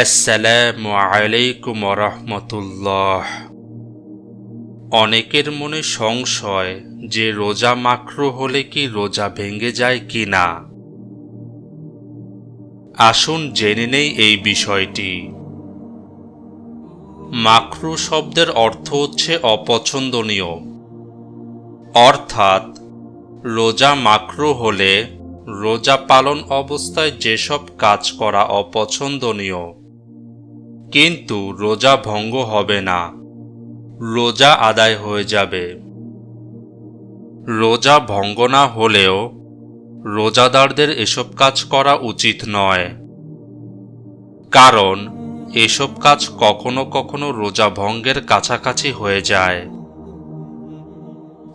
আসসালামু আলাইকুম রহমতুল্লাহ। অনেকের মনে সংশয় যে রোজা মাকরু হলে কি রোজা ভেঙে যায় কি না? আসুন জেনে নেই এই বিষয়টি। মাকরু শব্দের অর্থ হচ্ছে অপছন্দনীয়। অর্থাৎ, রোজা মাকরু হলে রোজা পালন অবস্থায় যেসব কাজ করা অপছন্দনীয় কিন্তু রোজা ভঙ্গ হবে না। রোজা আদায় হয়ে যাবে। রোজা ভঙ্গ না হলেও রোজাদারদের এসব কাজ করা উচিত নয়। কারণ এসব কাজ কখনো কখনো রোজা ভঙ্গের কাছাকাছি হয়ে যায়।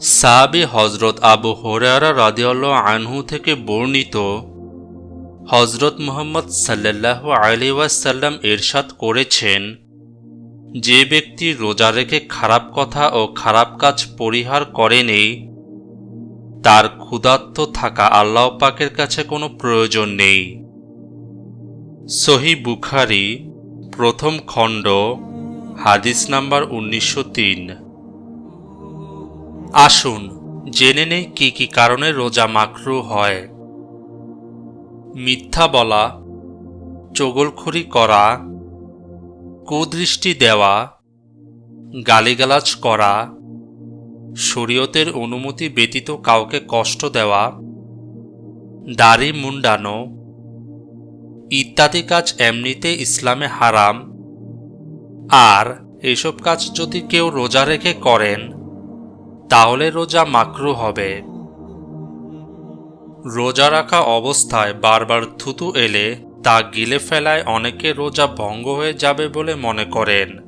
সাহাবি হজরত আবু হরেয়ারা রাদিয়াল্লাহ আনহু থেকে বর্ণিত হজরত মুহাম্মদ সাল্লাহ আলী ওয়াসাল্লাম এরশাদ করেছেন, যে ব্যক্তি রোজা রেখে খারাপ কথা ও খারাপ কাজ পরিহার করেনি, তার ক্ষুধার্ত থাকা আল্লাহ পাকের কাছে কোনো প্রয়োজন নেই। সহি বুখারি, প্রথম খণ্ড, হাদিস নাম্বার উনিশশো তিন। আসুন, জেনে নেই কি কি কারণে রোজা মাকরু হয়। মিথ্যা বলা, চগলখড়ি করা, কুদৃষ্টি দেওয়া, গালিগালাজ করা, শরীয়তের অনুমতি ব্যতীত কাউকে কষ্ট দেওয়া, দাড়ি মুন্ডানো ইত্যাদি কাজ এমনিতে ইসলামে হারাম। আর এসব কাজ যদি কেউ রোজা রেখে করেন, তাহলে রোজা মাকরু হবে। রোজা রাখা অবস্থায় বারবার থুতু এলে তা গিলে ফেলায় অনেকে রোজা ভঙ্গ হয়ে যাবে বলে মনে করেন।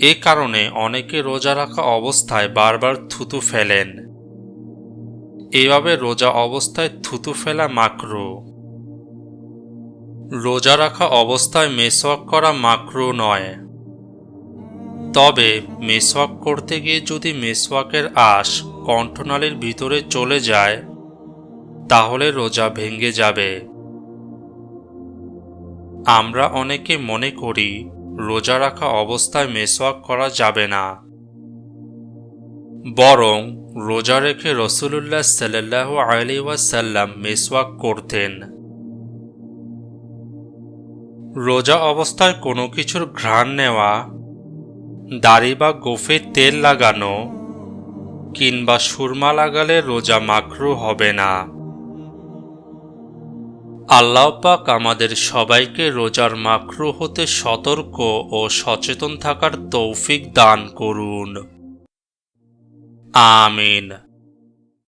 এ কারণে অনেকে রোজা রাখা অবস্থায় বারবার থুতু ফেলেন। এভাবে রোজা অবস্থায় থুতু ফেলা মাকরু। রোজা রাখা অবস্থায় মেসওয়াক করা মাকরু নয়। তবে মেসওয়াক করতে গিয়ে যদি মেসওয়াকের আশ কণ্ঠনালীর ভিতরে চলে যায় তাহলে রোজা ভেঙে যাবে। আমরা অনেকে মনে করি, রোজা রাখা অবস্থায় মেসওয়াক করা যাবে না। বরং রোজা রেখে রসুল্লাহ সাল্লাহ আলি ওয়াসাল্লাম মেসওয়াক করতেন। রোজা অবস্থায় কোনো কিছুর ঘ্রাণ নেওয়া, দাড়ি বা গোফে তেল লাগানো কিংবা সুরমা লাগালে রোজা মাকরু হবে না। আল্লাহ পাক আমাদের সবাইকে রোজার মাকরু হতে সতর্ক ও সচেতন থাকার তৌফিক দান করুন। আমিন।